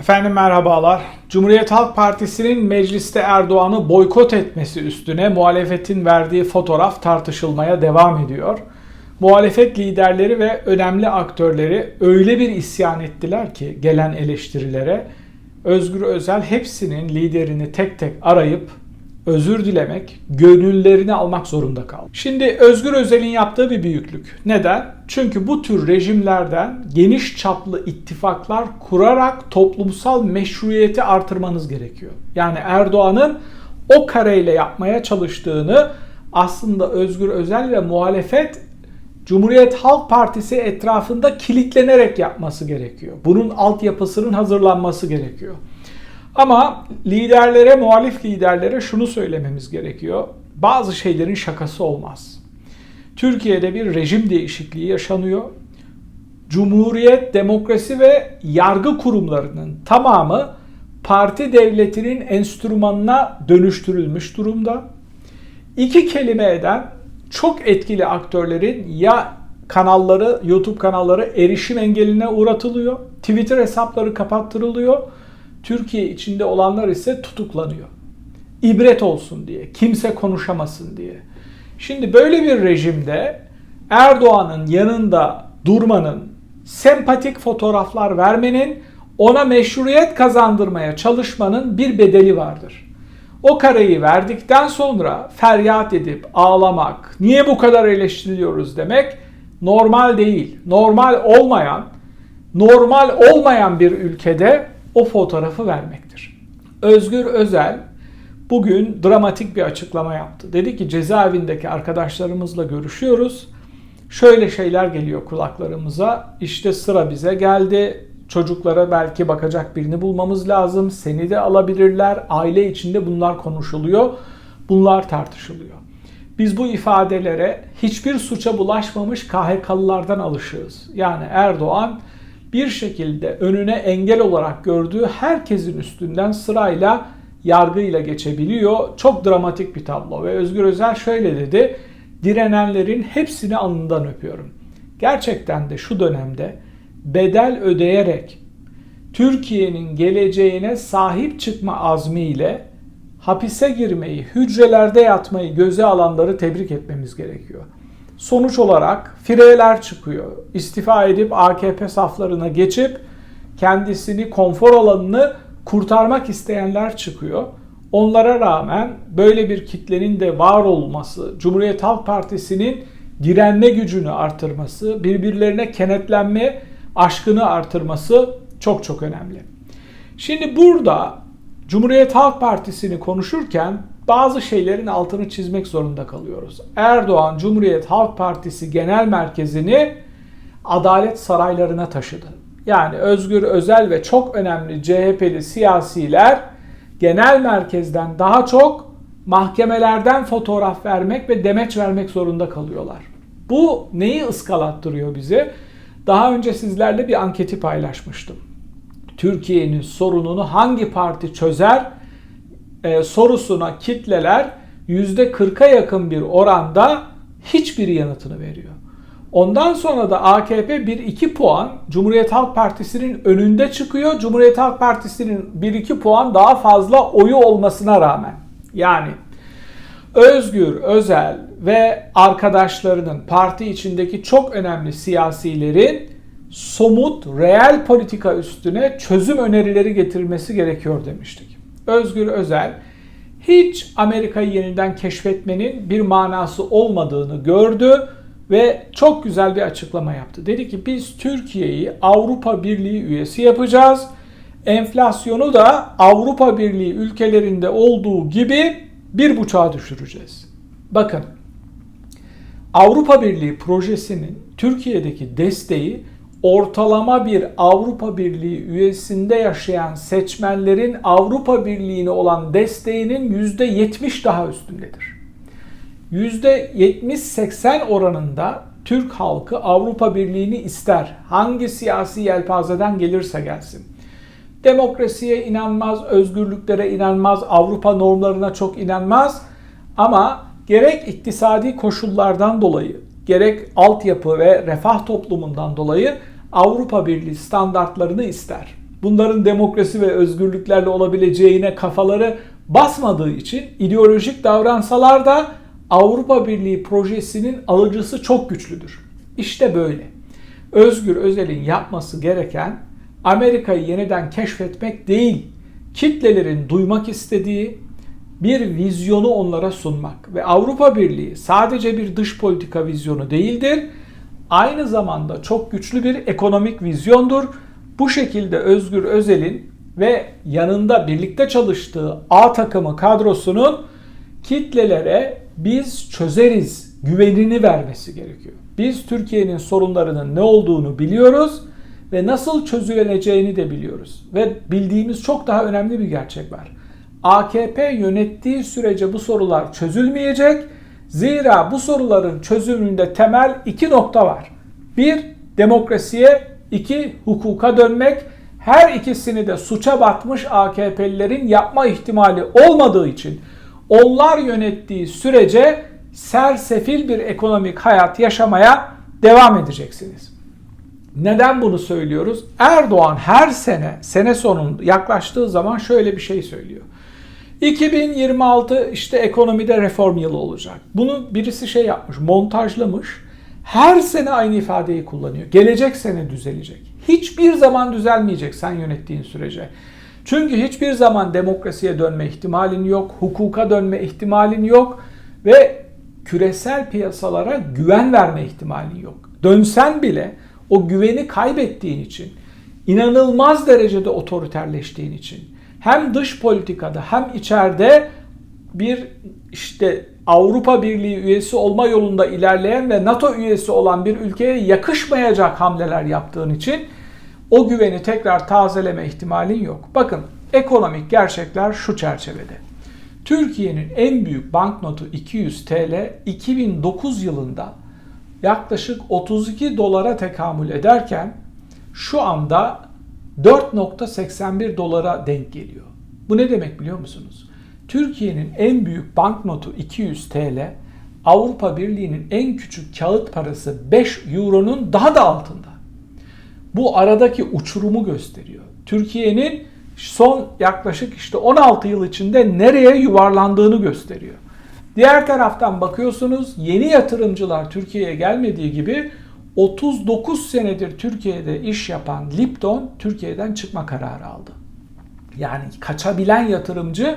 Efendim merhabalar. Cumhuriyet Halk Partisi'nin mecliste Erdoğan'ı boykot etmesi üstüne muhalefetin verdiği fotoğraf tartışılmaya devam ediyor. Muhalefet liderleri ve önemli aktörleri öyle bir isyan ettiler ki gelen eleştirilere Özgür Özel hepsinin liderini tek tek arayıp özür dilemek, gönüllerini almak zorunda kaldı. Şimdi Özgür Özel'in yaptığı bir büyüklük. Neden? Çünkü bu tür rejimlerden geniş çaplı ittifaklar kurarak toplumsal meşruiyeti artırmanız gerekiyor. Yani Erdoğan'ın o kareyle yapmaya çalıştığını aslında Özgür Özel ve muhalefet Cumhuriyet Halk Partisi etrafında kilitlenerek yapması gerekiyor. Bunun altyapısının hazırlanması gerekiyor. Ama liderlere, muhalif liderlere şunu söylememiz gerekiyor. Bazı şeylerin şakası olmaz. Türkiye'de bir rejim değişikliği yaşanıyor. Cumhuriyet, demokrasi ve yargı kurumlarının tamamı parti devletinin enstrümanına dönüştürülmüş durumda. İki kelime eden çok etkili aktörlerin ya kanalları, YouTube kanalları erişim engeline uğratılıyor, Twitter hesapları kapattırılıyor Türkiye içinde olanlar ise tutuklanıyor. İbret olsun diye, kimse konuşamasın diye. Şimdi böyle bir rejimde Erdoğan'ın yanında durmanın, sempatik fotoğraflar vermenin, ona meşruiyet kazandırmaya çalışmanın bir bedeli vardır. O kareyi verdikten sonra feryat edip ağlamak, niye bu kadar eleştiriliyoruz demek normal değil. Normal olmayan, normal olmayan bir ülkede o fotoğrafı vermektir. Özgür Özel bugün dramatik bir açıklama yaptı. Dedi ki cezaevindeki arkadaşlarımızla görüşüyoruz. Şöyle şeyler geliyor kulaklarımıza. İşte sıra bize geldi. Çocuklara belki bakacak birini bulmamız lazım. Seni de alabilirler. Aile içinde bunlar konuşuluyor. Bunlar tartışılıyor. Biz bu ifadelere hiçbir suça bulaşmamış KHK'lılardan alışığız. Yani Erdoğan bir şekilde önüne engel olarak gördüğü herkesin üstünden sırayla yargıyla geçebiliyor. Çok dramatik bir tablo ve Özgür Özel şöyle dedi. Direnenlerin hepsini alnından öpüyorum. Gerçekten de şu dönemde bedel ödeyerek Türkiye'nin geleceğine sahip çıkma azmiyle hapise girmeyi, hücrelerde yatmayı göze alanları tebrik etmemiz gerekiyor. Sonuç olarak fireler çıkıyor. İstifa edip AKP saflarına geçip kendisini konfor alanını kurtarmak isteyenler çıkıyor. Onlara rağmen böyle bir kitlenin de var olması, Cumhuriyet Halk Partisi'nin direnme gücünü artırması, birbirlerine kenetlenme aşkını artırması çok çok önemli. Şimdi burada Cumhuriyet Halk Partisi'ni konuşurken bazı şeylerin altını çizmek zorunda kalıyoruz. Erdoğan Cumhuriyet Halk Partisi Genel Merkezini adalet saraylarına taşıdı. Yani Özgür Özel ve çok önemli CHP'li siyasiler genel merkezden daha çok mahkemelerden fotoğraf vermek ve demeç vermek zorunda kalıyorlar. Bu neyi ıskalattırıyor bize? Daha önce sizlerle bir anketi paylaşmıştım. Türkiye'nin sorununu hangi parti çözer e, sorusuna kitleler %40'a yakın bir oranda hiçbir yanıtını veriyor. Ondan sonra da AKP 1-2 puan Cumhuriyet Halk Partisi'nin önünde çıkıyor. Cumhuriyet Halk Partisi'nin 1-2 puan daha fazla oyu olmasına rağmen. Yani Özgür, Özel ve arkadaşlarının parti içindeki çok önemli siyasilerin somut, reel politika üstüne çözüm önerileri getirmesi gerekiyor demiştik. Özgür Özel hiç Amerika'yı yeniden keşfetmenin bir manası olmadığını gördü ve çok güzel bir açıklama yaptı. Dedi ki biz Türkiye'yi Avrupa Birliği üyesi yapacağız. Enflasyonu da Avrupa Birliği ülkelerinde olduğu gibi bir buçuğa düşüreceğiz. Bakın Avrupa Birliği projesinin Türkiye'deki desteği ortalama bir Avrupa Birliği üyesinde yaşayan seçmenlerin Avrupa Birliği'ne olan desteğinin %70 daha üstündedir. %70-80 oranında Türk halkı Avrupa Birliği'ni ister. Hangi siyasi yelpazeden gelirse gelsin. Demokrasiye inanmaz, özgürlüklere inanmaz, Avrupa normlarına çok inanmaz ama gerek iktisadi koşullardan dolayı, gerek altyapı ve refah toplumundan dolayı Avrupa Birliği standartlarını ister. bunların demokrasi ve özgürlüklerle olabileceğine kafaları basmadığı için ideolojik davransalar da Avrupa Birliği projesinin alıcısı çok güçlüdür. İşte böyle. Özgür Özel'in yapması gereken Amerika'yı yeniden keşfetmek değil, kitlelerin duymak istediği bir vizyonu onlara sunmak ve Avrupa Birliği sadece bir dış politika vizyonu değildir. Aynı zamanda çok güçlü bir ekonomik vizyondur. Bu şekilde Özgür Özel'in ve yanında birlikte çalıştığı A takımı kadrosunun kitlelere biz çözeriz güvenini vermesi gerekiyor. Biz Türkiye'nin sorunlarının ne olduğunu biliyoruz ve nasıl çözüleneceğini de biliyoruz. Ve bildiğimiz çok daha önemli bir gerçek var. AKP yönettiği sürece bu sorular çözülmeyecek. Zira bu soruların çözümünde temel iki nokta var. Bir, demokrasiye, iki, hukuka dönmek. Her ikisini de suça batmış AKP'lilerin yapma ihtimali olmadığı için onlar yönettiği sürece sersefil bir ekonomik hayat yaşamaya devam edeceksiniz. Neden bunu söylüyoruz? Erdoğan her sene, sene sonunda yaklaştığı zaman şöyle bir şey söylüyor. 2026 işte ekonomide reform yılı olacak. Bunu birisi şey yapmış, montajlamış. Her sene aynı ifadeyi kullanıyor. Gelecek sene düzelecek. Hiçbir zaman düzelmeyecek sen yönettiğin sürece. Çünkü hiçbir zaman demokrasiye dönme ihtimalin yok, hukuka dönme ihtimalin yok ve küresel piyasalara güven verme ihtimalin yok. Dönsen bile o güveni kaybettiğin için, inanılmaz derecede otoriterleştiğin için hem dış politikada hem içeride bir işte Avrupa Birliği üyesi olma yolunda ilerleyen ve NATO üyesi olan bir ülkeye yakışmayacak hamleler yaptığın için o güveni tekrar tazeleme ihtimalin yok. Bakın ekonomik gerçekler şu çerçevede. Türkiye'nin en büyük banknotu 200 TL 2009 yılında yaklaşık 32 dolara tekamül ederken şu anda 4.81 dolara denk geliyor. Bu ne demek biliyor musunuz? Türkiye'nin en büyük banknotu 200 TL, Avrupa Birliği'nin en küçük kağıt parası 5 euronun daha da altında. Bu aradaki uçurumu gösteriyor. Türkiye'nin son yaklaşık işte 16 yıl içinde nereye yuvarlandığını gösteriyor. Diğer taraftan bakıyorsunuz yeni yatırımcılar Türkiye'ye gelmediği gibi 39 senedir Türkiye'de iş yapan Lipton Türkiye'den çıkma kararı aldı. Yani kaçabilen yatırımcı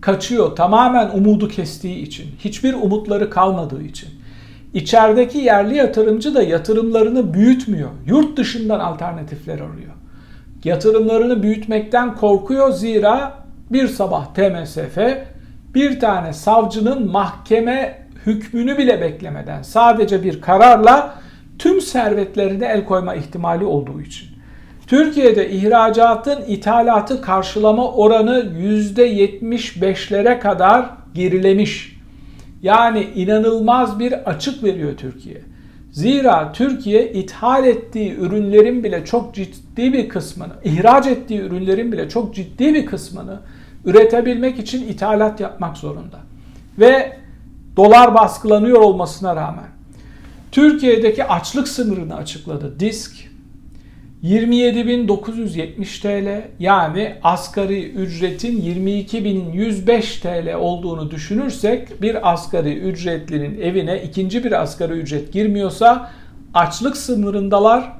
kaçıyor tamamen umudu kestiği için, hiçbir umutları kalmadığı için. İçerideki yerli yatırımcı da yatırımlarını büyütmüyor. Yurt dışından alternatifler arıyor. Yatırımlarını büyütmekten korkuyor zira bir sabah TMSF bir tane savcının mahkeme hükmünü bile beklemeden sadece bir kararla tüm servetlerine el koyma ihtimali olduğu için. Türkiye'de ihracatın ithalatı karşılama oranı %75'lere kadar gerilemiş. Yani inanılmaz bir açık veriyor Türkiye. Zira Türkiye ithal ettiği ürünlerin bile çok ciddi bir kısmını, ihraç ettiği ürünlerin bile çok ciddi bir kısmını üretebilmek için ithalat yapmak zorunda. Ve dolar baskılanıyor olmasına rağmen Türkiye'deki açlık sınırını açıkladı DISK. 27.970 TL yani asgari ücretin 22.105 TL olduğunu düşünürsek bir asgari ücretlinin evine ikinci bir asgari ücret girmiyorsa açlık sınırındalar.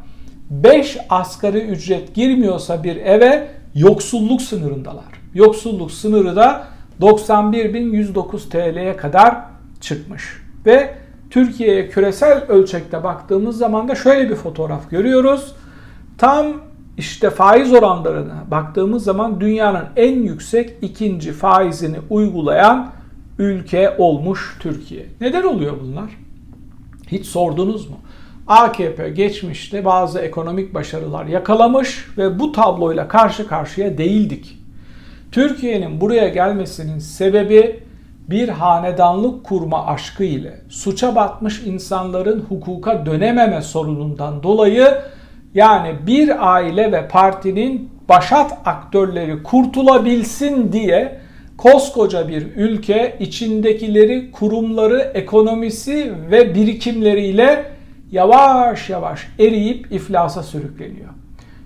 5 asgari ücret girmiyorsa bir eve yoksulluk sınırındalar. Yoksulluk sınırı da 91.109 TL'ye kadar çıkmış. Ve Türkiye'ye küresel ölçekte baktığımız zaman da şöyle bir fotoğraf görüyoruz. Tam işte faiz oranlarına baktığımız zaman dünyanın en yüksek ikinci faizini uygulayan ülke olmuş Türkiye. Neden oluyor bunlar? Hiç sordunuz mu? AKP geçmişte bazı ekonomik başarılar yakalamış ve bu tabloyla karşı karşıya değildik. Türkiye'nin buraya gelmesinin sebebi bir hanedanlık kurma aşkı ile suça batmış insanların hukuka dönememe sorunundan dolayı yani bir aile ve partinin başat aktörleri kurtulabilsin diye koskoca bir ülke içindekileri, kurumları, ekonomisi ve birikimleriyle yavaş yavaş eriyip iflasa sürükleniyor.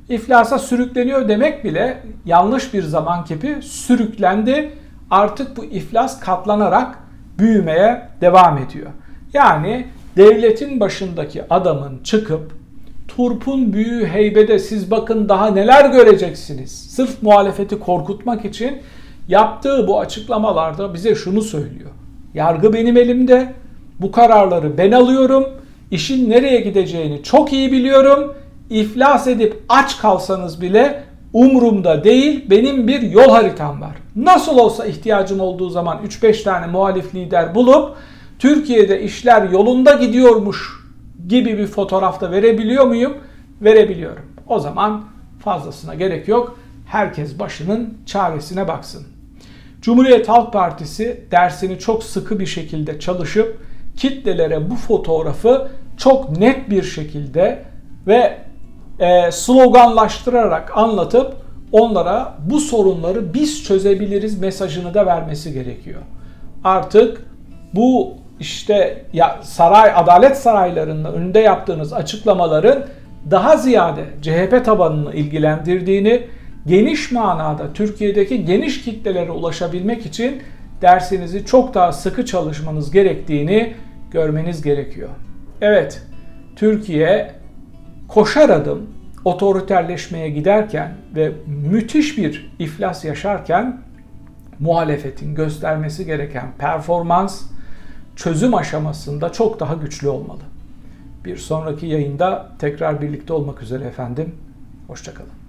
İflasa sürükleniyor demek bile yanlış bir zaman kipi sürüklendi. Artık bu iflas katlanarak büyümeye devam ediyor. Yani devletin başındaki adamın çıkıp turpun büyüğü heybede siz bakın daha neler göreceksiniz. Sırf muhalefeti korkutmak için yaptığı bu açıklamalarda bize şunu söylüyor. Yargı benim elimde. Bu kararları ben alıyorum. İşin nereye gideceğini çok iyi biliyorum. İflas edip aç kalsanız bile umurumda değil. Benim bir yol haritam var. Nasıl olsa ihtiyacım olduğu zaman 3-5 tane muhalif lider bulup Türkiye'de işler yolunda gidiyormuş gibi bir fotoğrafta verebiliyor muyum? Verebiliyorum. O zaman fazlasına gerek yok. Herkes başının çaresine baksın. Cumhuriyet Halk Partisi dersini çok sıkı bir şekilde çalışıp kitlelere bu fotoğrafı çok net bir şekilde ve e, sloganlaştırarak anlatıp onlara bu sorunları biz çözebiliriz mesajını da vermesi gerekiyor. Artık bu işte ya saray adalet saraylarının önünde yaptığınız açıklamaların daha ziyade CHP tabanını ilgilendirdiğini, geniş manada Türkiye'deki geniş kitlelere ulaşabilmek için dersinizi çok daha sıkı çalışmanız gerektiğini görmeniz gerekiyor. Evet, Türkiye koşar adım otoriterleşmeye giderken ve müthiş bir iflas yaşarken muhalefetin göstermesi gereken performans çözüm aşamasında çok daha güçlü olmalı. Bir sonraki yayında tekrar birlikte olmak üzere efendim. Hoşçakalın.